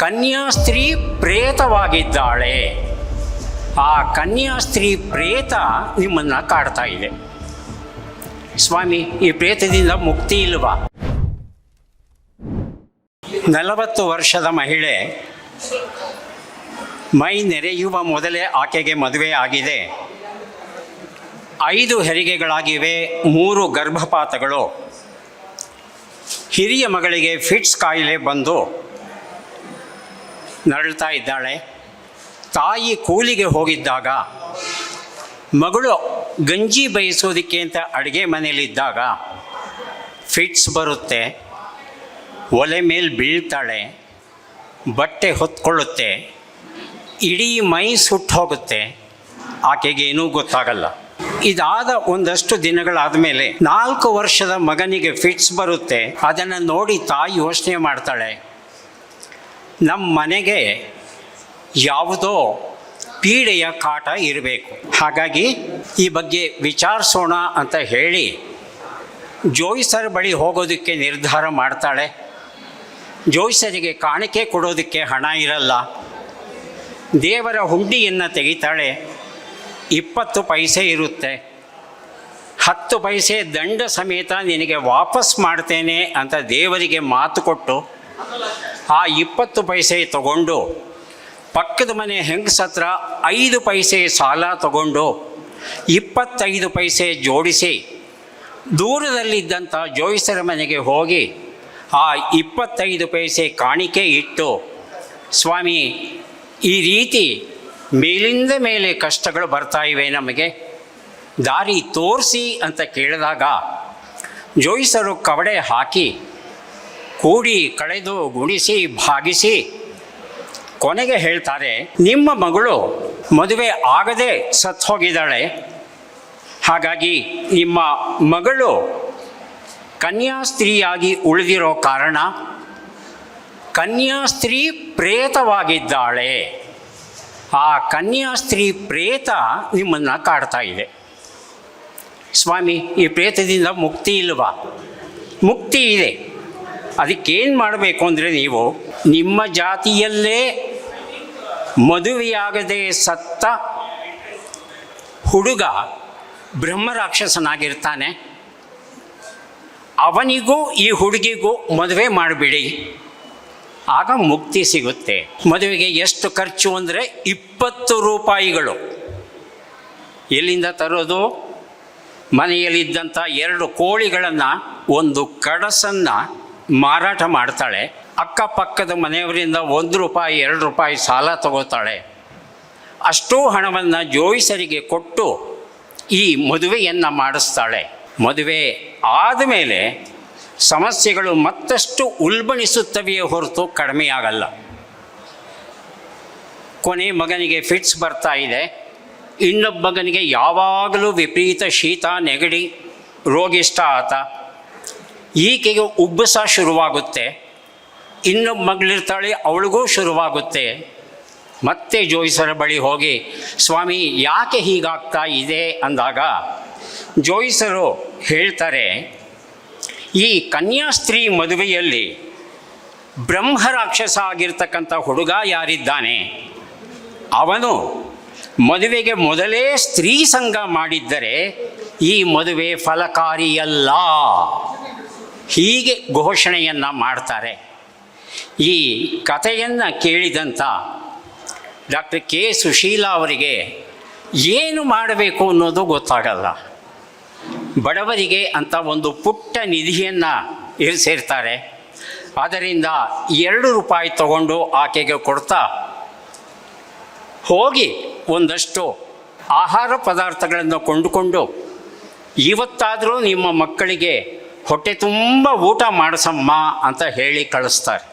ಕನ್ಯಾಸ್ತ್ರೀ ಪ್ರೇತವಾಗಿದ್ದಾಳೆ. ಆ ಕನ್ಯಾಸ್ತ್ರೀ ಪ್ರೇತ ನಿಮ್ಮನ್ನು ಕಾಡ್ತಾ ಇದೆ. ಸ್ವಾಮಿ, ಈ ಪ್ರೇತದಿಂದ ಮುಕ್ತಿ ಇಲ್ವಾ? ನಲವತ್ತು ವರ್ಷದ ಮಹಿಳೆ ಮೈ ನೆರೆಯುವ ಮೊದಲೇ ಆಕೆಗೆ ಮದುವೆ ಆಗಿದೆ. ಐದು ಹೆರಿಗೆಗಳಾಗಿವೆ, ಮೂರು ಗರ್ಭಪಾತಗಳು. ಹಿರಿಯ ಮಗಳಿಗೆ ಫಿಟ್ಸ್ ಕಾಯಿಲೆ ಬಂದು ನರಳ್ತಾ ಇದ್ದಾಳೆ. ತಾಯಿ ಕೂಲಿಗೆ ಹೋಗಿದ್ದಾಗ, ಮಗಳು ಗಂಜಿ ಬಯಸೋದಕ್ಕೆ ಅಂತ ಅಡುಗೆ ಮನೆಯಲ್ಲಿದ್ದಾಗ ಫಿಟ್ಸ್ ಬರುತ್ತೆ, ಒಲೆ ಮೇಲೆ ಬೀಳ್ತಾಳೆ, ಬಟ್ಟೆ ಹೊತ್ಕೊಳ್ಳುತ್ತೆ, ಇಡೀ ಮೈ ಸುಟ್ಟು ಹೋಗುತ್ತೆ. ಆಕೆಗೆ ಏನೂ ಗೊತ್ತಾಗಲ್ಲ. ಇದಾದ ಒಂದಷ್ಟು ದಿನಗಳಾದ ಮೇಲೆ ನಾಲ್ಕು ವರ್ಷದ ಮಗನಿಗೆ ಫಿಟ್ಸ್ ಬರುತ್ತೆ. ಅದನ್ನು ನೋಡಿ ತಾಯಿ ಯೋಚನೆ ಮಾಡ್ತಾಳೆ. ನಮ್ಮ ಮನೆಗೆ ಯಾವುದೋ ಪೀಡೆಯ ಕಾಟ ಇರಬೇಕು. ಹಾಗಾಗಿ ಈ ಬಗ್ಗೆ ವಿಚಾರಿಸೋಣ ಅಂತ ಹೇಳಿ ಜೋಯಿಸರ್ ಬಳಿ ಹೋಗೋದಕ್ಕೆ ನಿರ್ಧಾರ ಮಾಡ್ತಾಳೆ. ಜೋಯಿಸರಿಗೆ ಕಾಣಿಕೆ ಕೊಡೋದಕ್ಕೆ ಹಣ ಇರಲ್ಲ. ದೇವರ ಹುಂಡಿಯನ್ನು ತೆಗಿತಾಳೆ. ಇಪ್ಪತ್ತು ಪೈಸೆ ಇರುತ್ತೆ. ಹತ್ತು ಪೈಸೆ ದಂಡ ಸಮೇತ ನಿನಗೆ ವಾಪಸ್ ಮಾಡ್ತೇನೆ ಅಂತ ದೇವರಿಗೆ ಮಾತು ಕೊಟ್ಟು ಆ ಇಪ್ಪತ್ತು ಪೈಸೆ ತಗೊಂಡು ಪಕ್ಕದ ಮನೆ ಹೆಂಗಸತ್ರ ಐದು ಪೈಸೆ ಸಾಲ ತಗೊಂಡು ಇಪ್ಪತ್ತೈದು ಪೈಸೆ ಜೋಡಿಸಿ ದೂರದಲ್ಲಿದ್ದಂಥ ಜೋಯಿಸರ ಮನೆಗೆ ಹೋಗಿ ಆ ಇಪ್ಪತ್ತೈದು ಪೈಸೆ ಕಾಣಿಕೆ ಇಟ್ಟು, ಸ್ವಾಮಿ, ಈ ರೀತಿ ಮೇಲಿಂದ ಮೇಲೆ ಕಷ್ಟಗಳು ಬರ್ತಾ ಇವೆ ನಮಗೆ. ದಾರಿ ತೋರಿಸಿ ಅಂತ ಕೇಳಿದಾಗ ಜೋಯಿಸರು ಕವಡೆ ಹಾಕಿ ಕೂಡಿ ಕಳೆದು ಗುಣಿಸಿ, ಭಾಗಿಸಿ ಕೊನೆಗೆ ಹೇಳ್ತಾರೆ, ನಿಮ್ಮ ಮಗಳು ಮದುವೆ ಆಗದೆ ಸತ್ತು ಹೋಗಿದ್ದಾಳೆ ಹಾಗಾಗಿ ನಿಮ್ಮ ಮಗಳು ಕನ್ಯಾಸ್ತ್ರೀಯಾಗಿ ಉಳಿದಿರೋ ಕಾರಣ ಕನ್ಯಾಸ್ತ್ರೀ ಪ್ರೇತವಾಗಿದ್ದಾಳೆ. ಆ ಕನ್ಯಾಸ್ತ್ರೀ ಪ್ರೇತ ನಿಮ್ಮನ್ನು ಕಾಡ್ತಾ ಇದೆ. ಸ್ವಾಮಿ, ಈ ಪ್ರೇತದಿಂದ ಮುಕ್ತಿ ಇಲ್ವಾ? ಮುಕ್ತಿ ಇದೆ. ಅದಕ್ಕೇನು ಮಾಡಬೇಕು ಅಂದರೆ ನೀವು ನಿಮ್ಮ ಜಾತಿಯಲ್ಲೇ ಮದುವೆಯಾಗದೆ ಸತ್ತ ಹುಡುಗ ಬ್ರಹ್ಮರಾಕ್ಷಸನಾಗಿರ್ತಾನೆ. ಅವನಿಗೂ ಈ ಹುಡುಗಿಗೂ ಮದುವೆ ಮಾಡಿಬಿಡಿ. ಆಗ ಮುಕ್ತಿ ಸಿಗುತ್ತೆ. ಮದುವೆಗೆ ಎಷ್ಟು ಖರ್ಚು ಅಂದರೆ ಇಪ್ಪತ್ತು ರೂಪಾಯಿಗಳು. ಎಲ್ಲಿಂದ ತರೋದು? ಮನೆಯಲ್ಲಿದ್ದಂಥ ಎರಡು ಕೋಳಿಗಳನ್ನು, ಒಂದು ಕಡಸನ್ನು ಮಾರಾಟ ಮಾಡ್ತಾಳೆ. ಅಕ್ಕಪಕ್ಕದ ಮನೆಯವರಿಂದ ಒಂದು ರೂಪಾಯಿ, ಎರಡು ರೂಪಾಯಿ ಸಾಲ ತಗೋತಾಳೆ. ಅಷ್ಟೂ ಹಣವನ್ನು ಜೋಯಿಸರಿಗೆ ಕೊಟ್ಟು ಈ ಮದುವೆಯನ್ನು ಮಾಡಿಸ್ತಾಳೆ. ಮದುವೆ ಆದಮೇಲೆ ಸಮಸ್ಯೆಗಳು ಮತ್ತಷ್ಟು ಉಲ್ಬಣಿಸುತ್ತವೆಯೇ ಹೊರತು ಕಡಿಮೆಯಾಗಲ್ಲ. ಕೊನೆ ಮಗನಿಗೆ ಫಿಟ್ಸ್ ಬರ್ತಾ ಇದೆ. ಇನ್ನೊಬ್ಬ ಮಗನಿಗೆ ಯಾವಾಗಲೂ ವಿಪರೀತ ಶೀತ, ನೆಗಡಿ, ರೋಗಿಷ್ಟ ಆತ. ಈಕೆಗೆ ಉಬ್ಬಸ ಶುರುವಾಗುತ್ತೆ. ಇನ್ನೊಬ್ಬ ಮಗಳಿರ್ತಾಳೆ, ಅವಳಿಗೂ ಶುರುವಾಗುತ್ತೆ. ಮತ್ತೆ ಜೋಯಿಸರ ಬಳಿ ಹೋಗಿ, ಸ್ವಾಮಿ, ಯಾಕೆ ಹೀಗಾಗ್ತಾ ಇದೆ? ಅಂದಾಗ, ಜೋಯಿಸರು ಹೇಳ್ತಾರೆ, ಈ ಕನ್ಯಾಸ್ತ್ರೀ ಮದುವೆಯಲ್ಲಿ ಬ್ರಹ್ಮರಾಕ್ಷಸ ಆಗಿರ್ತಕ್ಕಂಥ ಹುಡುಗ ಯಾರಿದ್ದಾನೆ? ಅವನು ಮದುವೆಗೆ ಮೊದಲೇ ಸ್ತ್ರೀ ಸಂಘ ಮಾಡಿದ್ದರೆ ಈ ಮದುವೆ ಫಲಕಾರಿಯಲ್ಲ. ಹೀಗೆ ಘೋಷಣೆಯನ್ನು ಮಾಡ್ತಾರೆ. ಈ ಕಥೆಯನ್ನು ಕೇಳಿದಂಥ ಡಾಕ್ಟರ್ ಕೆ ಸುಶೀಲಾ ಅವರಿಗೆ ಏನು ಮಾಡಬೇಕು ಅನ್ನೋದು ಗೊತ್ತಾಗಲ್ಲ. ಬಡವರಿಗೆ ಅಂತ ಒಂದು ಪುಟ್ಟ ನಿಧಿಯನ್ನು ಇರಿಸಿರ್ತಾರೆ ಅದರಿಂದ ಎರಡು ರೂಪಾಯಿ ತಗೊಂಡು ಆಕೆಗೆ ಕೊಡ್ತಾ ಹೋಗಿ ಒಂದಷ್ಟು ಆಹಾರ ಪದಾರ್ಥಗಳನ್ನು ಕೊಂಡುಕೊಂಡು ಇವತ್ತಾದರೂ ನಿಮ್ಮ ಮಕ್ಕಳಿಗೆ ಹೊಟ್ಟೆ ತುಂಬ ಊಟ ಮಾಡಿಸಮ್ಮ ಅಂತ ಹೇಳಿ ಕಳಿಸ್ತಾರೆ.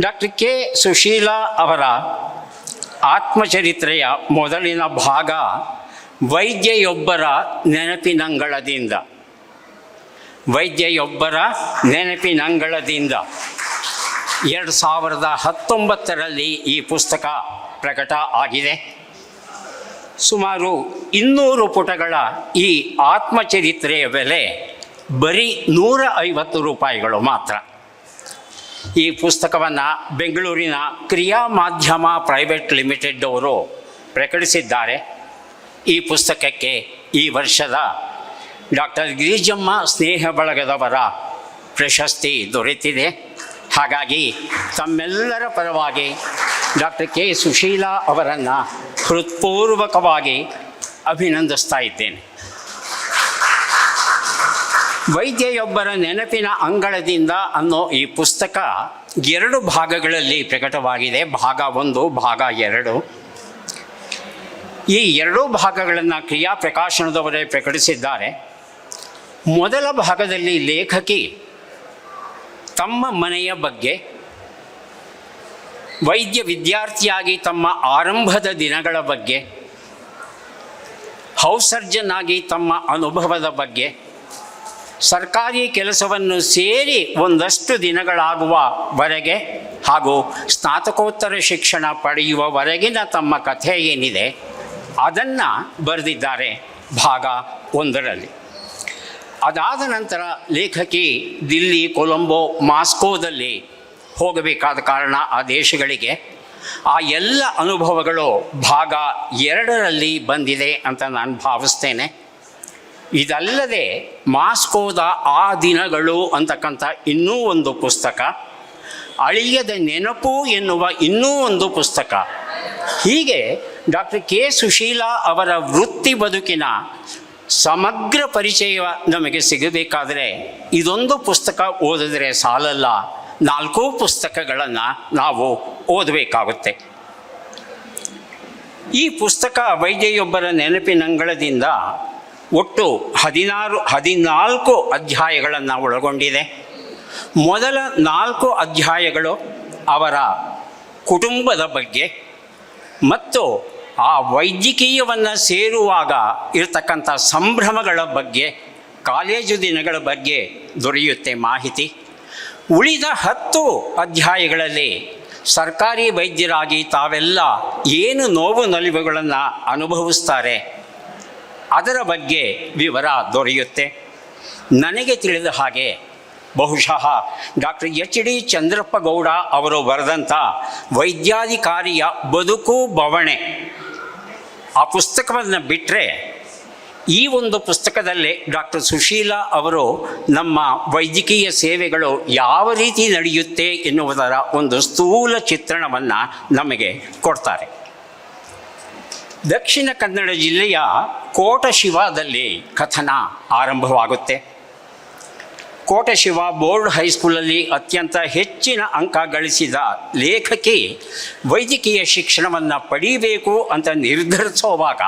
ಡಾಕ್ಟರ್ ಕೆ ಸುಶೀಲಾ ಅವರ ಆತ್ಮಚರಿತ್ರೆಯ ಮೊದಲಿನ ಭಾಗ ವೈದ್ಯೆಯೊಬ್ಬರ ನೆನಪಿನಂಗಳದಿಂದ. ವೈದ್ಯೆಯೊಬ್ಬರ ನೆನಪಿನಂಗಳದಿಂದ. ಎರಡು ಸಾವಿರದ ಹತ್ತೊಂಬತ್ತರಲ್ಲಿ ಈ ಪುಸ್ತಕ ಪ್ರಕಟ ಆಗಿದೆ. ಸುಮಾರು ಇನ್ನೂರು ಪುಟಗಳ ಈ ಆತ್ಮಚರಿತ್ರೆಯ ಬೆಲೆ ಬರೀ ನೂರ ಐವತ್ತು ರೂಪಾಯಿಗಳು ಮಾತ್ರ. ಈ ಪುಸ್ತಕವನ್ನು ಬೆಂಗಳೂರಿನ ಕ್ರಿಯಾ ಮಾಧ್ಯಮ ಪ್ರೈವೇಟ್ ಲಿಮಿಟೆಡ್ ಅವರು ಪ್ರಕಟಿಸಿದ್ದಾರೆ. ಈ ಪುಸ್ತಕಕ್ಕೆ ಈ ವರ್ಷದ ಡಾಕ್ಟರ್ ಗಿರಿಜಮ್ಮ ಸ್ನೇಹ ಬಳಗದವರ ಪ್ರಶಸ್ತಿ ದೊರೆತಿದೆ. ಹಾಗಾಗಿ ತಮ್ಮೆಲ್ಲರ ಪರವಾಗಿ ಡಾಕ್ಟರ್ ಕೆ ಸುಶೀಲಾ ಅವರನ್ನು ಹೃತ್ಪೂರ್ವಕವಾಗಿ ಅಭಿನಂದಿಸ್ತಾ ಇದ್ದೇನೆ. ವೈದ್ಯೆಯೊಬ್ಬರ ನೆನಪಿನ ಅಂಗಳದಿಂದ ಅನ್ನೋ ಈ ಪುಸ್ತಕ ಎರಡು ಭಾಗಗಳಲ್ಲಿ ಪ್ರಕಟವಾಗಿದೆ. ಭಾಗ ಒಂದು, ಭಾಗ ಎರಡು. ಈ ಎರಡೂ ಭಾಗಗಳನ್ನು ಕ್ರಿಯಾ ಪ್ರಕಾಶನದವರೇ ಪ್ರಕಟಿಸಿದ್ದಾರೆ. ಮೊದಲ ಭಾಗದಲ್ಲಿ ಲೇಖಕಿ ತಮ್ಮ ಮನೆಯ ಬಗ್ಗೆ ವೈದ್ಯ ವಿದ್ಯಾರ್ಥಿಯಾಗಿ ತಮ್ಮ ಆರಂಭದ ದಿನಗಳ ಬಗ್ಗೆ, ಹೌಸ್ ಸರ್ಜನ್ ಆಗಿ ತಮ್ಮ ಅನುಭವದ ಬಗ್ಗೆ, ಸರ್ಕಾರಿ ಕೆಲಸವನ್ನು ಸೇರಿ ಒಂದಷ್ಟು ದಿನಗಳಾಗುವವರೆಗೆ ಹಾಗೂ ಸ್ನಾತಕೋತ್ತರ ಶಿಕ್ಷಣ ಪಡೆಯುವವರೆಗಿನ ತಮ್ಮ ಕಥೆ ಏನಿದೆ, ಅದನ್ನು ಬರೆದಿದ್ದಾರೆ ಭಾಗ ಒಂದರಲ್ಲಿ. ಅದಾದ ನಂತರ ಲೇಖಕಿ ದಿಲ್ಲಿ ಕೊಲಂಬೋ ಮಾಸ್ಕೋದಲ್ಲಿ ಹೋಗಬೇಕಾದ ಕಾರಣ ಆ ದೇಶಗಳಿಗೆ ಆ ಎಲ್ಲ ಅನುಭವಗಳು ಭಾಗ ಎರಡರಲ್ಲಿ ಬಂದಿದೆ ಅಂತ ನಾನು ಭಾವಿಸ್ತೇನೆ. ಇದಲ್ಲದೆ ಮಾಸ್ಕೋದ ಆ ದಿನಗಳು ಅಂತಕ್ಕಂಥ ಇನ್ನೂ ಒಂದು ಪುಸ್ತಕ, ಅಳಿಯದ ನೆನಪು ಎನ್ನುವ ಇನ್ನೂ ಒಂದು ಪುಸ್ತಕ. ಹೀಗೆ ಡಾಕ್ಟರ್ ಕೆ ಸುಶೀಲಾ ಅವರ ವೃತ್ತಿ ಬದುಕಿನ ಸಮಗ್ರ ಪರಿಚಯ ನಮಗೆ ಸಿಗಬೇಕಾದರೆ ಇದೊಂದು ಪುಸ್ತಕ ಓದಿದ್ರೆ ಸಾಲಲ್ಲ. ನಾಲ್ಕೂ ಪುಸ್ತಕಗಳನ್ನು ನಾವು ಓದಬೇಕಾಗುತ್ತೆ. ಈ ಪುಸ್ತಕ ವೈದ್ಯೆಯೊಬ್ಬರ ನೆನಪಿನಂಗಳದಿಂದ ಒಟ್ಟು ಹದಿನಾರು, ಹದಿನಾಲ್ಕು ಅಧ್ಯಾಯಗಳನ್ನು ಒಳಗೊಂಡಿದೆ. ಮೊದಲ ನಾಲ್ಕು ಅಧ್ಯಾಯಗಳು ಅವರ ಕುಟುಂಬದ ಬಗ್ಗೆ ಮತ್ತು ಆ ವೈದ್ಯಕೀಯವನ್ನು ಸೇರುವಾಗ ಇರತಕ್ಕಂಥ ಸಂಭ್ರಮಗಳ ಬಗ್ಗೆ, ಕಾಲೇಜು ದಿನಗಳ ಬಗ್ಗೆ ದೊರೆಯುತ್ತೆ ಮಾಹಿತಿ. ಉಳಿದ ಹತ್ತು ಅಧ್ಯಾಯಗಳಲ್ಲಿ ಸರ್ಕಾರಿ ವೈದ್ಯರಾಗಿ ತಾವೆಲ್ಲ ಏನು ನೋವು ನಲಿವುಗಳನ್ನು ಅನುಭವಿಸ್ತಾರೆ? ಅದರ ಬಗ್ಗೆ ವಿವರ ದೊರೆಯುತ್ತೆ. ನನಗೆ ತಿಳಿದ ಹಾಗೆ ಬಹುಶಃ doctor H D Chandrappa Gowda ಅವರು ಬರೆದಂಥ ವೈದ್ಯಾಧಿಕಾರಿಯ ಬದುಕು ಬವಣೆ ಆ ಪುಸ್ತಕವನ್ನು ಬಿಟ್ಟರೆ ಈ ಒಂದು ಪುಸ್ತಕದಲ್ಲಿ ಡಾಕ್ಟರ್ ಸುಶೀಲಾ ಅವರು ನಮ್ಮ ವೈದ್ಯಕೀಯ ಸೇವೆಗಳು ಯಾವ ರೀತಿ ನಡೆಯುತ್ತೆ ಎನ್ನುವುದರ ಒಂದು ಸ್ಥೂಲ ಚಿತ್ರಣವನ್ನು ನಮಗೆ ಕೊಡ್ತಾರೆ. ದಕ್ಷಿಣ ಕನ್ನಡ ಜಿಲ್ಲೆಯ ಕೋಟಶಿವದಲ್ಲಿ ಕಥನ ಆರಂಭವಾಗುತ್ತೆ. ಕೋಟಶಿವ ಬೋರ್ಡ್ ಹೈಸ್ಕೂಲಲ್ಲಿ ಅತ್ಯಂತ ಹೆಚ್ಚಿನ ಅಂಕ ಗಳಿಸಿದ ಲೇಖಕಿ ವೈದ್ಯಕೀಯ ಶಿಕ್ಷಣವನ್ನು ಪಡೀಬೇಕು ಅಂತ ನಿರ್ಧರಿಸುವಾಗ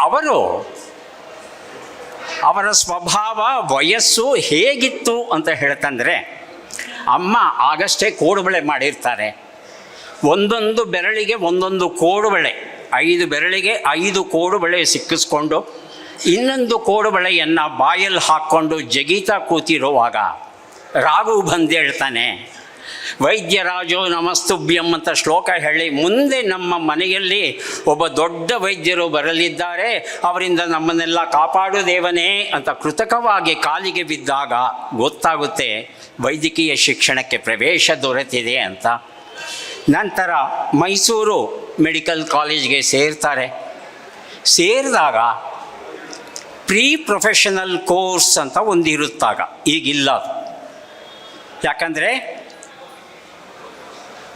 ಅವರು ಅವರ ಸ್ವಭಾವ, ವಯಸ್ಸು ಹೇಗಿತ್ತು ಅಂತ ಹೇಳ್ತಂದರೆ, ಅಮ್ಮ ಆಗಷ್ಟೇ ಕೋಡುಬಳೆ ಮಾಡಿರ್ತಾರೆ. ಒಂದೊಂದು ಬೆರಳಿಗೆ ಒಂದೊಂದು ಕೋಡುಬಳೆ, ಐದು ಬೆರಳಿಗೆ ಐದು ಕೋಡುಬಳೆ ಸಿಕ್ಕಿಸ್ಕೊಂಡು, ಇನ್ನೊಂದು ಕೋಡುಬಳೆಯನ್ನು ಬಾಯಲ್ಲಿ ಹಾಕ್ಕೊಂಡು ಜಗೀತಾ ಕೂತಿರುವಾಗ ರಾಘು ಬಂದು ಹೇಳ್ತಾನೆ ವೈದ್ಯರಾಜೋ ನಮಸ್ತುಭ್ಯಂ ಅಂತ ಶ್ಲೋಕ ಹೇಳಿ ಮುಂದೆ ನಮ್ಮ ಮನೆಯಲ್ಲಿ ಒಬ್ಬ ದೊಡ್ಡ ವೈದ್ಯರು ಬರಲಿದ್ದಾರೆ. ಅವರಿಂದ ನಮ್ಮನ್ನೆಲ್ಲ ಕಾಪಾಡು ದೇವನೇ ಅಂತ ಕೃತಕವಾಗಿ ಕಾಲಿಗೆ ಬಿದ್ದಾಗ ಗೊತ್ತಾಗುತ್ತೆ ವೈದ್ಯಕೀಯ ಶಿಕ್ಷಣಕ್ಕೆ ಪ್ರವೇಶ ದೊರೆತಿದೆ ಅಂತ. ನಂತರ ಮೈಸೂರು ಮೆಡಿಕಲ್ ಕಾಲೇಜ್ಗೆ ಸೇರ್ತಾರೆ. ಸೇರಿದಾಗ ಪ್ರೀ ಪ್ರೊಫೆಷನಲ್ ಕೋರ್ಸ್ ಅಂತ ಒಂದು ಇರುತ್ತಾಗ ಈಗಿಲ್ಲ ಯಾಕಂದರೆ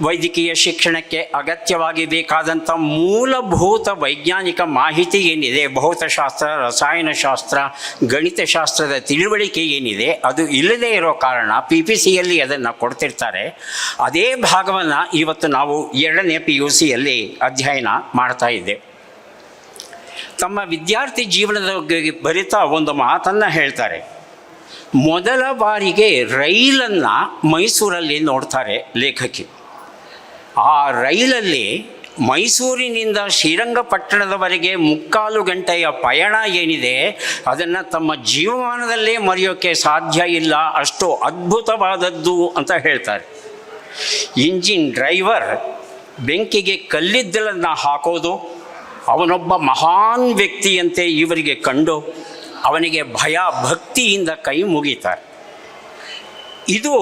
ವೈದ್ಯಕೀಯ ಶಿಕ್ಷಣಕ್ಕೆ ಅಗತ್ಯವಾಗಿ ಬೇಕಾದಂಥ ಮೂಲಭೂತ ವೈಜ್ಞಾನಿಕ ಮಾಹಿತಿ ಏನಿದೆ? ಭೌತಶಾಸ್ತ್ರ, ರಸಾಯನಶಾಸ್ತ್ರ, ಗಣಿತಶಾಸ್ತ್ರದ ತಿಳುವಳಿಕೆ ಏನಿದೆ? ಅದು ಇಲ್ಲದೇ ಇರೋ ಕಾರಣ ಪಿ ಪಿ ಸಿಯಲ್ಲಿ ಅದನ್ನು ಕೊಡ್ತಿರ್ತಾರೆ. ಅದೇ ಭಾಗವನ್ನು ಇವತ್ತು ನಾವು ಎರಡನೇ ಪಿ ಯು ಸಿಯಲ್ಲಿ ಅಧ್ಯಯನ ಮಾಡ್ತಾ ಇದ್ದೇವೆ ತಮ್ಮ ವಿದ್ಯಾರ್ಥಿ ಜೀವನದ ಬರಿತಾ ಒಂದು ಮಾತನ್ನು ಹೇಳ್ತಾರೆ. ಮೊದಲ ಬಾರಿಗೆ ರೈಲನ್ನು ಮೈಸೂರಲ್ಲಿ ನೋಡ್ತಾರೆ ಲೇಖಕಿ. ಆ ರೈಲಲ್ಲಿ ಮೈಸೂರಿನಿಂದ ಶ್ರೀರಂಗಪಟ್ಟಣದವರೆಗೆ ಮುಕ್ಕಾಲು ಗಂಟೆಯ ಪಯಣ ಏನಿದೆ, ಅದನ್ನು ತಮ್ಮ ಜೀವಮಾನದಲ್ಲೇ ಮರೆಯೋಕ್ಕೆ ಸಾಧ್ಯ ಇಲ್ಲ, ಅಷ್ಟು ಅದ್ಭುತವಾದದ್ದು ಅಂತ ಹೇಳ್ತಾರೆ. ಇಂಜಿನ್ ಡ್ರೈವರ್ ಬೆಂಕಿಗೆ ಕಲ್ಲಿದ್ದಲನ್ನು ಹಾಕೋದು, ಅವನೊಬ್ಬ ಮಹಾನ್ ವ್ಯಕ್ತಿಯಂತೆ ಇವರಿಗೆ ಕಂಡು ಅವನಿಗೆ ಭಯ ಭಕ್ತಿಯಿಂದ ಕೈ ಮುಗಿತಾರೆ. ಇದು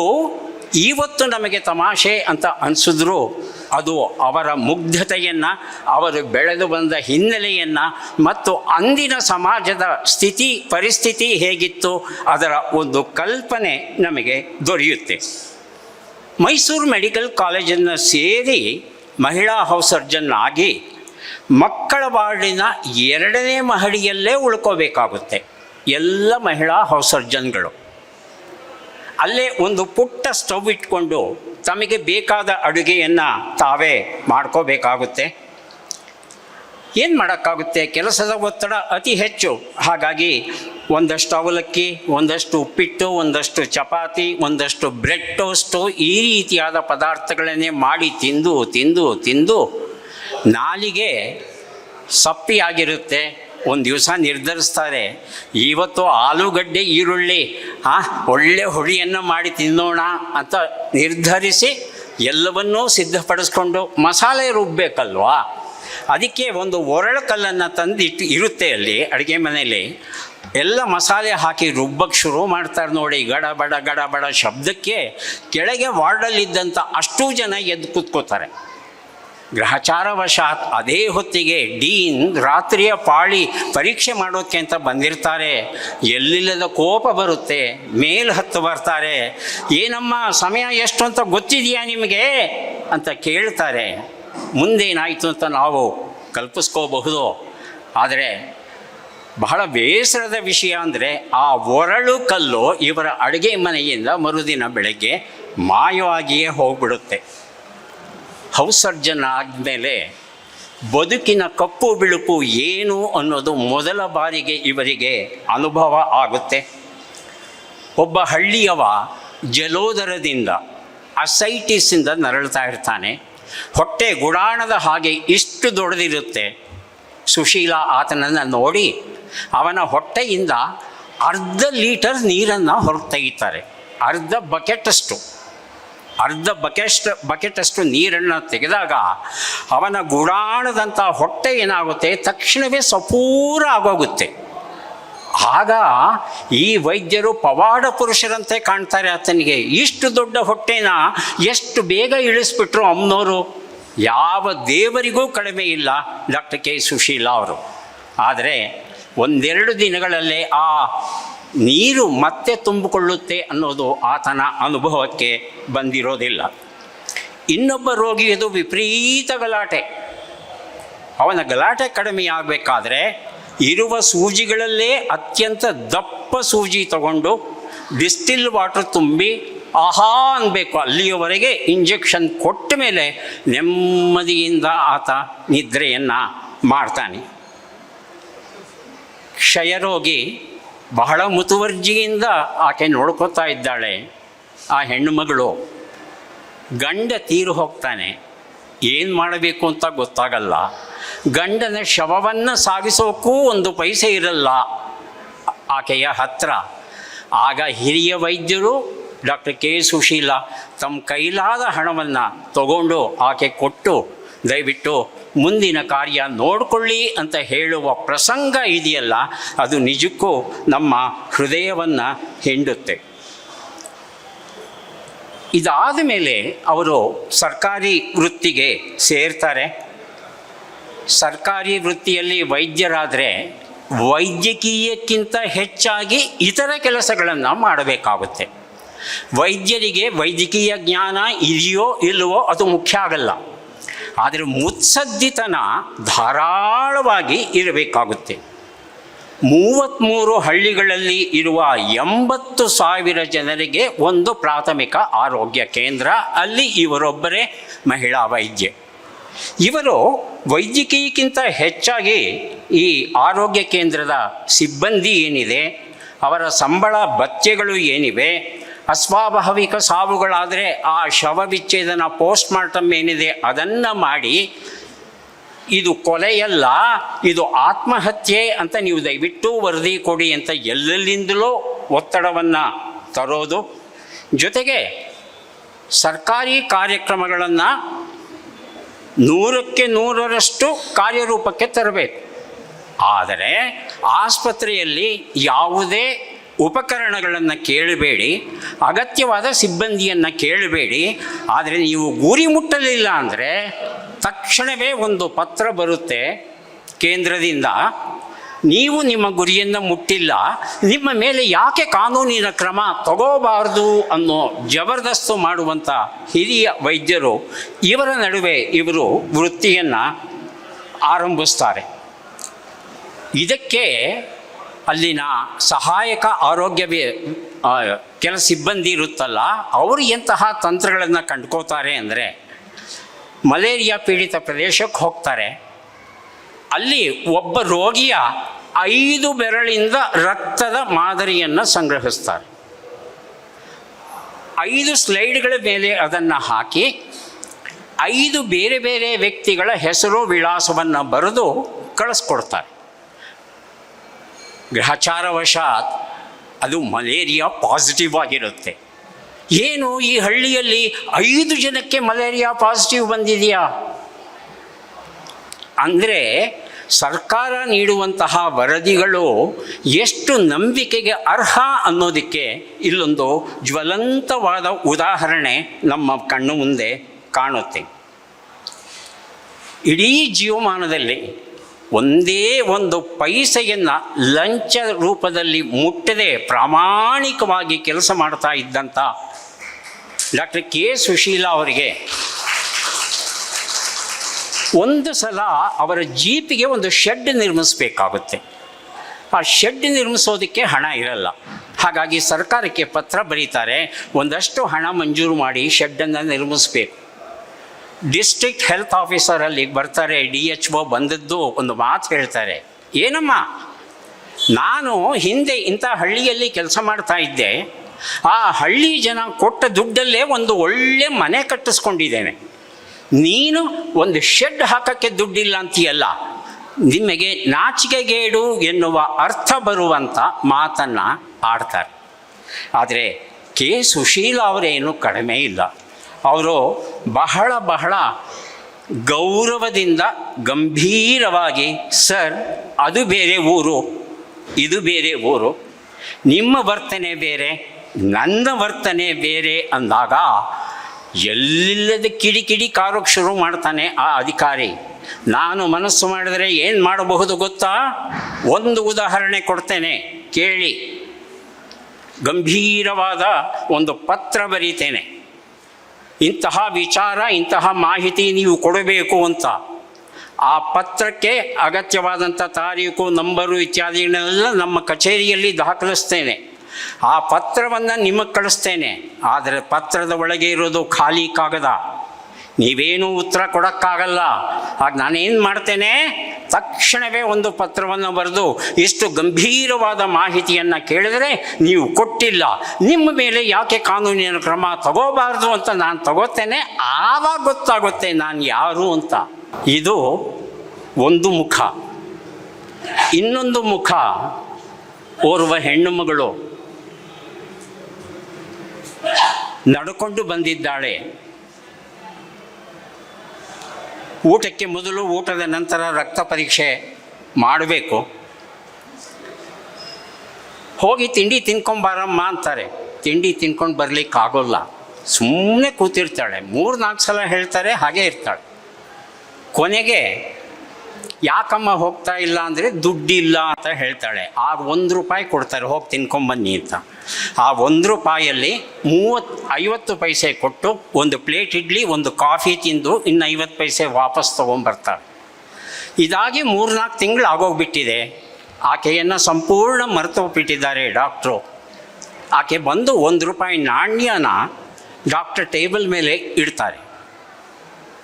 ಇವತ್ತು ನಮಗೆ ತಮಾಷೆ ಅಂತ ಅನಿಸಿದ್ರು ಅದು ಅವರ ಮುಗ್ಧತೆಯನ್ನು, ಅವರು ಬೆಳೆದು ಬಂದ ಹಿನ್ನೆಲೆಯನ್ನು ಮತ್ತು ಅಂದಿನ ಸಮಾಜದ ಸ್ಥಿತಿ, ಪರಿಸ್ಥಿತಿ ಹೇಗಿತ್ತು ಅದರ ಒಂದು ಕಲ್ಪನೆ ನಮಗೆ ದೊರೆಯುತ್ತೆ. ಮೈಸೂರು ಮೆಡಿಕಲ್ ಕಾಲೇಜನ್ನು ಸೇರಿ ಮಹಿಳಾ ಹೌಸ್ ಸರ್ಜನ್ ಆಗಿ ಮಕ್ಕಳ ವಾರ್ಡಿನ ಎರಡನೇ ಮಹಡಿಯಲ್ಲೇ ಉಳ್ಕೋಬೇಕಾಗುತ್ತೆ. ಎಲ್ಲ ಮಹಿಳಾ ಹೌಸ್ ಸರ್ಜನ್ಗಳು. ಅಲ್ಲೇ ಒಂದು ಪುಟ್ಟ ಸ್ಟವ್ ಇಟ್ಕೊಂಡು ತಮಗೆ ಬೇಕಾದ ಅಡುಗೆಯನ್ನು ತಾವೇ ಮಾಡ್ಕೋಬೇಕಾಗುತ್ತೆ. ಏನು ಮಾಡೋಕ್ಕಾಗುತ್ತೆ? ಕೆಲಸದ ಒತ್ತಡ ಅತಿ ಹೆಚ್ಚು. ಹಾಗಾಗಿ ಒಂದಷ್ಟು ಅವಲಕ್ಕಿ, ಒಂದಷ್ಟು ಉಪ್ಪಿಟ್ಟು, ಒಂದಷ್ಟು ಚಪಾತಿ, ಒಂದಷ್ಟು ಬ್ರೆಡ್ ಟೋಸ್ಟು ಈ ರೀತಿಯಾದ ಪದಾರ್ಥಗಳನ್ನೇ ಮಾಡಿ ತಿಂದು ತಿಂದು ತಿಂದು ನಾಲಿಗೆ ಸಪ್ಪಿಯಾಗಿರುತ್ತೆ. ಒಂದು ದಿವಸ ನಿರ್ಧರಿಸ್ತಾರೆ, ಇವತ್ತು ಆಲೂಗಡ್ಡೆ, ಈರುಳ್ಳಿ, ಆ, ಒಳ್ಳೆ ಹುಳಿಯನ್ನು ಮಾಡಿ ತಿನ್ನೋಣ ಅಂತ ನಿರ್ಧರಿಸಿ ಎಲ್ಲವನ್ನೂ ಸಿದ್ಧಪಡಿಸ್ಕೊಂಡು ಮಸಾಲೆ ರುಬ್ಬೇಕಲ್ವಾ? ಅದಕ್ಕೆ ಒಂದು ಒರಳು ಕಲ್ಲನ್ನು ತಂದಿಟ್ಟು ಇರುತ್ತೆ ಅಲ್ಲಿ, ಅಡುಗೆ ಮನೆಯಲ್ಲಿ. ಎಲ್ಲ ಮಸಾಲೆ ಹಾಕಿ ರುಬ್ಬಕ್ಕೆ ಶುರು ಮಾಡ್ತಾರೆ ನೋಡಿ, ಗಡ ಬಡ ಗಡ ಬಡ ಶಬ್ದಕ್ಕೆ ಕೆಳಗೆ ವಾರ್ಡಲ್ಲಿದ್ದಂಥ ಅಷ್ಟೂ ಜನ ಎದ್ದು ಕೂತ್ಕೋತಾರೆ. ಗ್ರಹಚಾರವಶಾತ್ ಅದೇ ಹೊತ್ತಿಗೆ ಡೀನ್ ರಾತ್ರಿಯ ಪಾಳಿ ಪರೀಕ್ಷೆ ಮಾಡೋಕ್ಕೆ ಅಂತ ಬಂದಿರ್ತಾರೆ. ಎಲ್ಲಿಲ್ಲದ ಕೋಪ ಬರುತ್ತೆ, ಮೇಲ್ ಹತ್ತು ಬರ್ತಾರೆ. ಏನಮ್ಮ, ಸಮಯ ಎಷ್ಟು ಅಂತ ಗೊತ್ತಿದೆಯಾ ನಿಮಗೆ? ಅಂತ ಕೇಳ್ತಾರೆ. ಮುಂದೇನಾಯಿತು ಅಂತ ನಾವು ಕಲ್ಪಿಸ್ಕೋಬಹುದು. ಆದರೆ ಬಹಳ ಬೇಸರದ ವಿಷಯ ಅಂದರೆ ಆ ಒರಳು ಕಲ್ಲು ಇವರ ಅಡುಗೆ ಮನೆಯಿಂದ ಮರುದಿನ ಬೆಳಗ್ಗೆ ಮಾಯವಾಗಿಯೇ ಹೋಗ್ಬಿಡುತ್ತೆ. ಹೌಸ್ ಆದಮೇಲೆ ಬದುಕಿನ ಕಪ್ಪು ಬಿಳುಪು ಏನು ಅನ್ನೋದು ಮೊದಲ ಬಾರಿಗೆ ಇವರಿಗೆ ಅನುಭವ ಆಗುತ್ತೆ. ಒಬ್ಬ ಹಳ್ಳಿಯವ ಜಲೋದರದಿಂದ ಅಸೈಟಿಸಿಂದ ನರಳ್ತಾ ಇರ್ತಾನೆ. ಹೊಟ್ಟೆ ಗುಡಾಣದ ಹಾಗೆ ಇಷ್ಟು ದೊಡ್ಡದಿರುತ್ತೆ. ಸುಶೀಲ ಆತನನ್ನು ನೋಡಿ ಅವನ ಹೊಟ್ಟೆಯಿಂದ ಅರ್ಧ ಲೀಟರ್ ನೀರನ್ನು ಹೊರತೆಗಿತಾರೆ ಅರ್ಧ ಬಕೆಟಷ್ಟು. ಅರ್ಧ ಬಕೆಟ್ ಬಕೆಟಷ್ಟು ನೀರನ್ನು ತೆಗೆದಾಗ ಅವನ ಗುಡಾಣದಂಥ ಹೊಟ್ಟೆ ಏನಾಗುತ್ತೆ? ತಕ್ಷಣವೇ ಸಪೂರ ಆಗೋಗುತ್ತೆ. ಆಗ ಈ ವೈದ್ಯರು ಪವಾಡ ಪುರುಷರಂತೆ ಕಾಣ್ತಾರೆ ಆತನಿಗೆ. ಇಷ್ಟು ದೊಡ್ಡ ಹೊಟ್ಟೆನ ಎಷ್ಟು ಬೇಗ ಇಳಿಸ್ಬಿಟ್ರು ಅಮ್ಮನವರು ಯಾವ ದೇವರಿಗೂ ಕಡಿಮೆ ಇಲ್ಲ ಡಾಕ್ಟರ್ ಕೆ ಸುಶೀಲಾ ಅವರು. ಆದರೆ ಒಂದೆರಡು ದಿನಗಳಲ್ಲೇ ಆ ನೀರು ಮತ್ತೆ ತುಂಬಿಕೊಳ್ಳುತ್ತೆ ಅನ್ನೋದು ಆತನ ಅನುಭವಕ್ಕೆ ಬಂದಿರೋದಿಲ್ಲ. ಇನ್ನೊಬ್ಬ ರೋಗಿಯದು ವಿಪರೀತ ಗಲಾಟೆ. ಅವನ ಗಲಾಟೆ ಕಡಿಮೆ ಆಗಬೇಕಾದ್ರೆ ಇರುವ ಸೂಜಿಗಳಲ್ಲೇ ಅತ್ಯಂತ ದಪ್ಪ ಸೂಜಿ ತಗೊಂಡು ಡಿಸ್ಟಿಲ್ ವಾಟರ್ ತುಂಬಿ ಆಹಾ ಅನ್ಬೇಕು. ಅಲ್ಲಿಯವರೆಗೆ ಇಂಜೆಕ್ಷನ್ ಕೊಟ್ಟ ಮೇಲೆ ನೆಮ್ಮದಿಯಿಂದ ಆತ ನಿದ್ರೆಯನ್ನು ಮಾಡ್ತಾನೆ. ಕ್ಷಯರೋಗಿ ಬಹಳ ಮುತುವರ್ಜಿಯಿಂದ ಆಕೆ ನೋಡ್ಕೋತಾ ಇದ್ದಾಳೆ. ಆ ಹೆಣ್ಣು ಮಗಳು ಗಂಡ ತೀರು ಹೋಗ್ತಾನೆ. ಏನು ಮಾಡಬೇಕು ಅಂತ ಗೊತ್ತಾಗಲ್ಲ. ಗಂಡನ ಶವವನ್ನು ಸಾಗಿಸೋಕ್ಕೂ ಒಂದು ಪೈಸೆ ಇರಲ್ಲ ಆಕೆಯ ಹತ್ರ. ಆಗ ಹಿರಿಯ ವೈದ್ಯರು ಡಾಕ್ಟರ್ ಕೆ ಸುಶೀಲ ತಮ್ಮ ಕೈಲಾದ ಹಣವನ್ನು ತಗೊಂಡು ಆಕೆ ಕೊಟ್ಟು ದಯವಿಟ್ಟು ಮುಂದಿನ ಕಾರ್ಯ ನೋಡಿಕೊಳ್ಳಿ ಅಂತ ಹೇಳುವ ಪ್ರಸಂಗ ಇದೆಯಲ್ಲ, ಅದು ನಿಜಕ್ಕೂ ನಮ್ಮ ಹೃದಯವನ್ನು ಹಿಂಡುತ್ತೆ. ಇದಾದ ಮೇಲೆ ಅವರು ಸರ್ಕಾರಿ ವೃತ್ತಿಗೆ ಸೇರ್ತಾರೆ. ಸರ್ಕಾರಿ ವೃತ್ತಿಯಲ್ಲಿ ವೈದ್ಯರಾದರೆ ವೈದ್ಯಕೀಯಕ್ಕಿಂತ ಹೆಚ್ಚಾಗಿ ಇತರ ಕೆಲಸಗಳನ್ನು ಮಾಡಬೇಕಾಗುತ್ತೆ. ವೈದ್ಯರಿಗೆ ವೈದ್ಯಕೀಯ ಜ್ಞಾನ ಇದೆಯೋ ಇಲ್ಲವೋ ಅದು ಮುಖ್ಯ ಆಗಲ್ಲ. ಆದರೆ ಮುತ್ಸದ್ದಿತನ ಧಾರಾಳವಾಗಿ ಇರಬೇಕಾಗುತ್ತೆ. ಮೂವತ್ತ್ಮೂರು ಹಳ್ಳಿಗಳಲ್ಲಿ ಇರುವ ಎಂಬತ್ತು ಸಾವಿರ ಜನರಿಗೆ ಒಂದು ಪ್ರಾಥಮಿಕ ಆರೋಗ್ಯ ಕೇಂದ್ರ, ಅಲ್ಲಿ ಇವರೊಬ್ಬರೇ ಮಹಿಳಾ ವೈದ್ಯ. ಇವರು ವೈದ್ಯಕೀಯಕ್ಕಿಂತ ಹೆಚ್ಚಾಗಿ ಈ ಆರೋಗ್ಯ ಕೇಂದ್ರದ ಸಿಬ್ಬಂದಿ ಏನಿದೆ, ಅವರ ಸಂಬಳ ಭತ್ಯೆಗಳು ಏನಿವೆ ಅಸ್ವಾಭಾವಿಕ ಸಾವುಗಳಾದರೆ ಆ ಶವ ವಿಚ್ಛೇದನ ಪೋಸ್ಟ್ ಮಾರ್ಟಮ್ ಏನಿದೆ ಅದನ್ನು ಮಾಡಿ, ಇದು ಕೊಲೆಯಲ್ಲ, ಇದು ಆತ್ಮಹತ್ಯೆ ಅಂತ ನೀವು ದಯವಿಟ್ಟು ವರದಿ ಕೊಡಿ ಅಂತ ಎಲ್ಲೆಲ್ಲಿಂದಲೂ ಒತ್ತಡವನ್ನು ತರೋದು. ಜೊತೆಗೆ ಸರ್ಕಾರಿ ಕಾರ್ಯಕ್ರಮಗಳನ್ನು ನೂರಕ್ಕೆ ನೂರರಷ್ಟು ಕಾರ್ಯರೂಪಕ್ಕೆ ತರಬೇಕು. ಆದರೆ ಆಸ್ಪತ್ರೆಯಲ್ಲಿ ಯಾವುದೇ ಉಪಕರಣಗಳನ್ನು ಕೇಳಬೇಡಿ, ಅಗತ್ಯವಾದ ಸಿಬ್ಬಂದಿಯನ್ನು ಕೇಳಬೇಡಿ, ಆದರೆ ನೀವು ಗುರಿ ಮುಟ್ಟಲಿಲ್ಲ ಅಂದರೆ ತಕ್ಷಣವೇ ಒಂದು ಪತ್ರ ಬರುತ್ತೆ ಕೇಂದ್ರದಿಂದ. ನೀವು ನಿಮ್ಮ ಗುರಿಯನ್ನು ಮುಟ್ಟಿಲ್ಲ, ನಿಮ್ಮ ಮೇಲೆ ಯಾಕೆ ಕಾನೂನಿನ ಕ್ರಮ ತಗೋಬಾರ್ದು ಅನ್ನೋ ಜಬರ್ದಸ್ತು ಮಾಡುವಂಥ ಹಿರಿಯ ವೈದ್ಯರು, ಇವರ ನಡುವೆ ಇವರು ವೃತ್ತಿಯನ್ನು ಆರಂಭಿಸ್ತಾರೆ. ಇದಕ್ಕೆ ಅಲ್ಲಿನ ಸಹಾಯಕ ಆರೋಗ್ಯ ವಿ- ಆ, ಕೆಲ ಸಿಬ್ಬಂದಿ ಇರುತ್ತಲ್ಲ ಅವರು ಎಂತಹ ತಂತ್ರಗಳನ್ನು ಕಂಡ್ಕೋತಾರೆ ಅಂದರೆ ಮಲೇರಿಯಾ ಪೀಡಿತ ಪ್ರದೇಶಕ್ಕೆ ಹೋಗ್ತಾರೆ. ಅಲ್ಲಿ ಒಬ್ಬ ರೋಗಿಯ ಐದು ಬೆರಳಿಂದ ರಕ್ತದ ಮಾದರಿಯನ್ನು ಸಂಗ್ರಹಿಸ್ತಾರೆ. ಐದು ಸ್ಲೈಡ್ಗಳ ಮೇಲೆ ಅದನ್ನು ಹಾಕಿ ಐದು ಬೇರೆ ಬೇರೆ ವ್ಯಕ್ತಿಗಳ ಹೆಸರು ವಿಳಾಸವನ್ನು ಬರೆದು ಕಳಿಸ್ಕೊಡ್ತಾರೆ. ಗ್ರಹಚಾರವಶಾತ್ ಅದು ಮಲೇರಿಯಾ ಪಾಸಿಟಿವ್ ಆಗಿರುತ್ತೆ. ಏನು ಈ ಹಳ್ಳಿಯಲ್ಲಿ ಐದು ಜನಕ್ಕೆ ಮಲೇರಿಯಾ ಪಾಸಿಟಿವ್ ಬಂದಿದೆಯಾ? ಅಂದರೆ ಸರ್ಕಾರ ನೀಡುವಂತಹ ವರದಿಗಳು ಎಷ್ಟು ನಂಬಿಕೆಗೆ ಅರ್ಹ ಅನ್ನೋದಕ್ಕೆ ಇಲ್ಲೊಂದು ಜ್ವಲಂತವಾದ ಉದಾಹರಣೆ ನಮ್ಮ ಕಣ್ಣು ಮುಂದೆ ಕಾಣುತ್ತೆ. ಇಡೀ ಜೀವಮಾನದಲ್ಲಿ ಒಂದೇ ಒಂದು ಪೈಸೆಯನ್ನು ಲಂಚ ರೂಪದಲ್ಲಿ ಮುಟ್ಟದೆ ಪ್ರಾಮಾಣಿಕವಾಗಿ ಕೆಲಸ ಮಾಡ್ತಾ ಇದ್ದಂಥ ಡಾಕ್ಟರ್ ಕೆ ಸುಶೀಲಾ ಅವರಿಗೆ ಒಂದು ಸಲ ಅವರ ಜೀಪಿಗೆ ಒಂದು ಶೆಡ್ ನಿರ್ಮಿಸಬೇಕಾಗುತ್ತೆ. ಆ ಶೆಡ್ ನಿರ್ಮಿಸೋದಕ್ಕೆ ಹಣ ಇರಲ್ಲ. ಹಾಗಾಗಿ ಸರ್ಕಾರಕ್ಕೆ ಪತ್ರ ಬರೀತಾರೆ, ಒಂದಷ್ಟು ಹಣ ಮಂಜೂರು ಮಾಡಿ ಶೆಡ್ಡನ್ನು ನಿರ್ಮಿಸಬೇಕು. ಡಿಸ್ಟ್ರಿಕ್ಟ್ ಹೆಲ್ತ್ ಆಫೀಸರ್ ಅಲ್ಲಿಗೆ ಬರ್ತಾರೆ ಡಿ ಎಚ್ ಒ ಬಂದದ್ದು ಒಂದು ಮಾತು ಹೇಳ್ತಾರೆ. ಏನಮ್ಮ? ನಾನು ಹಿಂದೆ ಇಂಥ ಹಳ್ಳಿಯಲ್ಲಿ ಕೆಲಸ ಮಾಡ್ತಾ ಇದ್ದೆ. ಆ ಹಳ್ಳಿ ಜನ ಕೊಟ್ಟ ದುಡ್ಡಲ್ಲೇ ಒಂದು ಒಳ್ಳೆ ಮನೆ ಕಟ್ಟಿಸ್ಕೊಂಡಿದ್ದೇನೆ. ನೀನು ಒಂದು ಶೆಡ್ ಹಾಕಕ್ಕೆ ದುಡ್ಡಿಲ್ಲ ಅಂತೀಯಲ್ಲ? ನಿಮಗೆ ನಾಚಿಕೆಗೇಡು ಎನ್ನುವ ಅರ್ಥ ಬರುವಂಥ ಮಾತನ್ನು ಆಡ್ತಾರೆ. ಆದರೆ ಕೆ. ಸುಶೀಲ ಅವರೇನು ಕಡಿಮೆ ಇಲ್ಲ. ಅವರು ಬಹಳ ಬಹಳ ಗೌರವದಿಂದ, ಗಂಭೀರವಾಗಿ, ಸರ್, ಅದು ಬೇರೆ ಊರು, ಇದು ಬೇರೆ ಊರು, ನಿಮ್ಮ ವರ್ತನೆ ಬೇರೆ, ನನ್ನ ವರ್ತನೆ ಬೇರೆ ಅಂದಾಗ ಎಲ್ಲಿಲ್ಲದ ಕಿಡಿ ಕಿಡಿ ಕಾರೋಕ್ಕೆ ಶುರು ಮಾಡ್ತಾನೆ ಆ ಅಧಿಕಾರಿ. ನಾನು ಮನಸ್ಸು ಮಾಡಿದರೆ ಏನು ಮಾಡಬಹುದು ಗೊತ್ತಾ? ಒಂದು ಉದಾಹರಣೆ ಕೊಡ್ತೇನೆ, ಕೇಳಿ. ಗಂಭೀರವಾದ ಒಂದು ಪತ್ರ ಬರೀತೇನೆ. ಇಂತಹ ವಿಚಾರ, ಇಂತಹ ಮಾಹಿತಿ ನೀವು ಕೊಡಬೇಕು ಅಂತ. ಆ ಪತ್ರಕ್ಕೆ ಅಗತ್ಯವಾದಂಥ ತಾರೀಕು, ನಂಬರು ಇತ್ಯಾದಿಗಳನ್ನೆಲ್ಲ ನಮ್ಮ ಕಚೇರಿಯಲ್ಲಿ ದಾಖಲಿಸ್ತೇನೆ. ಆ ಪತ್ರವನ್ನು ನಿಮಗೆ ಕಳಿಸ್ತೇನೆ. ಆದರೆ ಪತ್ರದ ಒಳಗೆ ಇರೋದು ಖಾಲಿ ಕಾಗದ. ನೀವೇನೂ ಉತ್ತರ ಕೊಡೋಕ್ಕಾಗಲ್ಲ. ಆಗ ನಾನೇನು ಮಾಡ್ತೇನೆ? ತಕ್ಷಣವೇ ಒಂದು ಪತ್ರವನ್ನು ಬರೆದು ಇಷ್ಟು ಗಂಭೀರವಾದ ಮಾಹಿತಿಯನ್ನು ಕೇಳಿದರೆ ನೀವು ಕೊಟ್ಟಿಲ್ಲ. ನಿಮ್ಮ ಮೇಲೆ ಯಾಕೆ ಕಾನೂನಿನ ಕ್ರಮ ತಗೋಬಾರ್ದು ಅಂತ ನಾನು ತಗೋತೇನೆ, ಆವಾಗ ಗೊತ್ತಾಗುತ್ತೆ ನಾನು ಯಾರು ಅಂತ. ಇದು ಒಂದು ಮುಖ. ಇನ್ನೊಂದು ಮುಖ ಓರ್ವ ಹೆಣ್ಣು ಮಗಳು. ನಡ್ಕೊಂಡು ಬಂದಿದ್ದಾಳೆ. ಊಟಕ್ಕೆ ಮೊದಲು ಊಟದ ನಂತರ ರಕ್ತ ಪರೀಕ್ಷೆ ಮಾಡಬೇಕು. ಹೋಗಿ ತಿಂಡಿ ತಿನ್ಕೊಂಬಾರಮ್ಮ ಅಂತಾರೆ. ತಿಂಡಿ ತಿನ್ಕೊಂಡು ಬರಲಿಕ್ಕಾಗೋಲ್ಲ. ಸುಮ್ಮನೆ ಕೂತಿರ್ತಾಳೆ. ಮೂರು ನಾಲ್ಕು ಸಲ ಹೇಳ್ತಾರೆ, ಹಾಗೆ ಇರ್ತಾಳೆ. ಕೊನೆಗೆ ಯಾಕಮ್ಮ ಹೋಗ್ತಾ ಇಲ್ಲ ಅಂದರೆ ದುಡ್ಡಿಲ್ಲ ಅಂತ ಹೇಳ್ತಾಳೆ. ಆಗ ಒಂದು ರೂಪಾಯಿ ಕೊಡ್ತಾರೆ, ಹೋಗಿ ತಿನ್ಕೊಂಬನ್ನಿ ಅಂತ. ಆ ಒಂದು ರೂಪಾಯಲ್ಲಿ ಮೂವತ್ತು ಐವತ್ತು ಪೈಸೆ ಕೊಟ್ಟು ಒಂದು ಪ್ಲೇಟ್ ಇಡ್ಲಿ, ಒಂದು ಕಾಫಿ ತಿಂದು ಇನ್ನು ಐವತ್ತು ಪೈಸೆ ವಾಪಸ್ ತೊಗೊಂಬರ್ತಾರೆ. ಇದಾಗಿ ಮೂರ್ನಾಲ್ಕು ತಿಂಗಳು ಆಗೋಗ್ಬಿಟ್ಟಿದೆ. ಆಕೆಯನ್ನು ಸಂಪೂರ್ಣ ಮರೆತೋಗ್ಬಿಟ್ಟಿದ್ದಾರೆ ಡಾಕ್ಟ್ರು. ಆಕೆ ಬಂದು ಒಂದು ರೂಪಾಯಿ ನಾಣ್ಯನ ಡಾಕ್ಟರ್ ಟೇಬಲ್ ಮೇಲೆ ಇಡ್ತಾರೆ.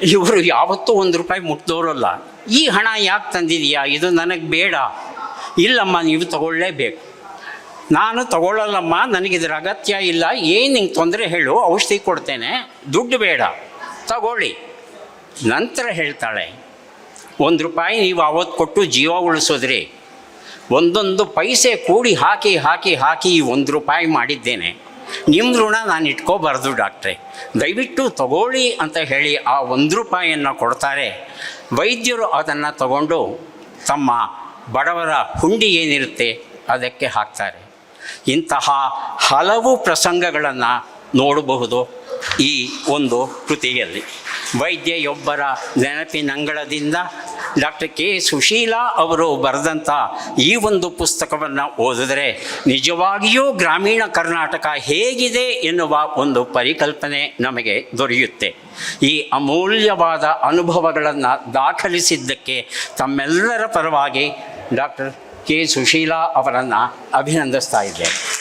ಇವರು ಯಾವತ್ತೂ ಒಂದು ರೂಪಾಯಿ ಮುಟ್ದೋರಲ್ಲ. ಈ ಹಣ ಯಾಕೆ ತಂದಿದೆಯಾ? ಇದು ನನಗೆ ಬೇಡ. ಇಲ್ಲಮ್ಮ, ನೀವು ತಗೊಳ್ಳೇಬೇಕು. ನಾನು ತಗೊಳ್ಳಲ್ಲಮ್ಮ, ನನಗಿದ್ರ ಅಗತ್ಯ ಇಲ್ಲ, ಏನು ನಿಂಗೆ ತೊಂದರೆ ಹೇಳು, ಔಷಧಿ ಕೊಡ್ತೇನೆ, ದುಡ್ಡು ಬೇಡ, ತಗೊಳ್ಳಿ. ನಂತರ ಹೇಳ್ತಾಳೆ, ಒಂದು ರೂಪಾಯಿ ನೀವು ಅವತ್ತು ಕೊಟ್ಟು ಜೀವ ಉಳಿಸೋದ್ರಿ. ಒಂದೊಂದು ಪೈಸೆ ಕೂಡಿ ಹಾಕಿ ಹಾಕಿ ಹಾಕಿ ಈ ಒಂದು ರೂಪಾಯಿ ಮಾಡಿದ್ದೇನೆ. ನಿಮ್ಮ ಋಣ ನಾನು ಇಟ್ಕೋಬಾರ್ದು ಡಾಕ್ಟ್ರೆ. ದಯವಿಟ್ಟು ತಗೊಳ್ಳಿ ಅಂತ ಹೇಳಿ ಆ ಒಂದು ರೂಪಾಯಿಯನ್ನು ಕೊಡ್ತಾರೆ. ವೈದ್ಯರು ಅದನ್ನು ತಗೊಂಡು ತಮ್ಮ ಬಡವರ ಹುಂಡಿ ಏನಿರುತ್ತೆ, ಅದಕ್ಕೆ ಹಾಕ್ತಾರೆ. ಇಂತಹ ಹಲವು ಪ್ರಸಂಗಗಳನ್ನು ನೋಡಬಹುದು ಈ ಒಂದು ಕೃತಿಯಲ್ಲಿ. ವೈದ್ಯೆಯೊಬ್ಬರ ನೆನಪಿನಂಗಳದಿಂದ ಡಾಕ್ಟರ್ ಕೆ ಸುಶೀಲಾ ಅವರು ಬರೆದಂಥ ಈ ಒಂದು ಪುಸ್ತಕವನ್ನು ಓದಿದರೆ ನಿಜವಾಗಿಯೂ ಗ್ರಾಮೀಣ ಕರ್ನಾಟಕ ಹೇಗಿದೆ ಎನ್ನುವ ಒಂದು ಪರಿಕಲ್ಪನೆ ನಮಗೆ ದೊರೆಯುತ್ತೆ. ಈ ಅಮೂಲ್ಯವಾದ ಅನುಭವಗಳನ್ನು ದಾಖಲಿಸಿದ್ದಕ್ಕೆ ತಮ್ಮೆಲ್ಲರ ಪರವಾಗಿ ಡಾಕ್ಟರ್ ಕೆ ಸುಶೀಲಾ ಅವರನ್ನು ಅಭಿನಂದಿಸ್ತಾ ಇದ್ದೇನೆ